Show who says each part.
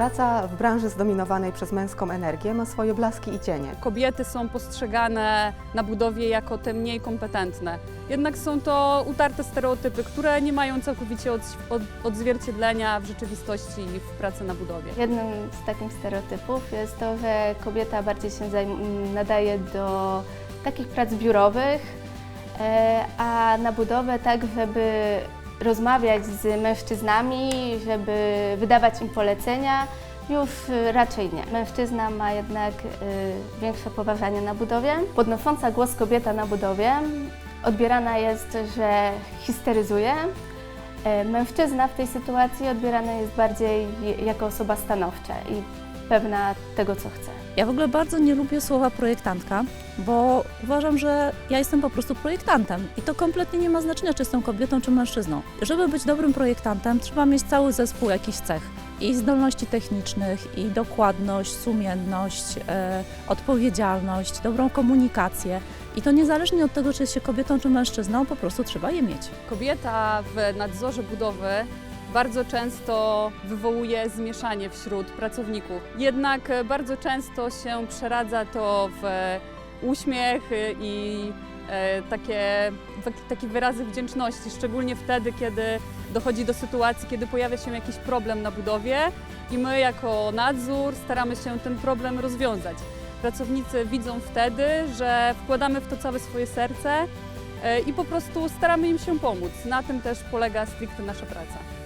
Speaker 1: Praca w branży zdominowanej przez męską energię ma swoje blaski i cienie.
Speaker 2: Kobiety są postrzegane na budowie jako te mniej kompetentne. Jednak są to utarte stereotypy, które nie mają całkowicie od, od, odzwierciedlenia w rzeczywistości w pracy na budowie.
Speaker 3: Jednym z takich stereotypów jest to, że kobieta bardziej się zajm- nadaje do takich prac biurowych, e, a na budowę tak, żeby rozmawiać z mężczyznami, żeby wydawać im polecenia, już e, raczej nie. Mężczyzna ma jednak e, większe poważanie na budowie. Podnosząca głos kobieta na budowie odbierana jest, że histeryzuje, E, Mężczyzna w tej sytuacji odbierany jest bardziej jako osoba stanowcza i pewna tego, co chce.
Speaker 4: Ja w ogóle bardzo nie lubię słowa projektantka, bo uważam, że ja jestem po prostu projektantem i to kompletnie nie ma znaczenia, czy jestem kobietą, czy mężczyzną. Żeby być dobrym projektantem, trzeba mieć cały zespół jakichś cech. I zdolności technicznych, i dokładność, sumienność, e, odpowiedzialność, dobrą komunikację. I to niezależnie od tego, czy jest się kobietą, czy mężczyzną, po prostu trzeba je mieć.
Speaker 2: Kobieta w nadzorze budowy bardzo często wywołuje zmieszanie wśród pracowników. Jednak e, bardzo często się przeradza to w e, uśmiech e, i takie, takie wyrazy wdzięczności, szczególnie wtedy, kiedy dochodzi do sytuacji, kiedy pojawia się jakiś problem na budowie i my jako nadzór staramy się ten problem rozwiązać. Pracownicy widzą wtedy, że wkładamy w to całe swoje serce i po prostu staramy im się pomóc. Na tym też polega stricte nasza praca.